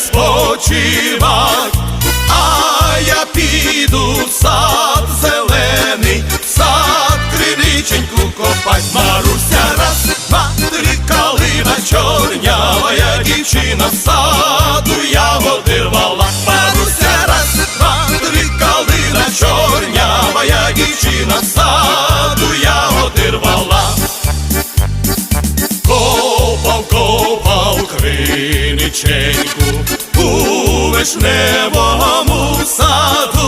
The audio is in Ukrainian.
спочивать, а я піду в сад зелений, в сад криниченьку копать. Маруся раз, два, три, калина чорнявая дівчина з саду ягоди рвала. Маруся раз, два, три, калина чорнявая дівчина з саду ягоди рвала. Копав, копав вишневому саду.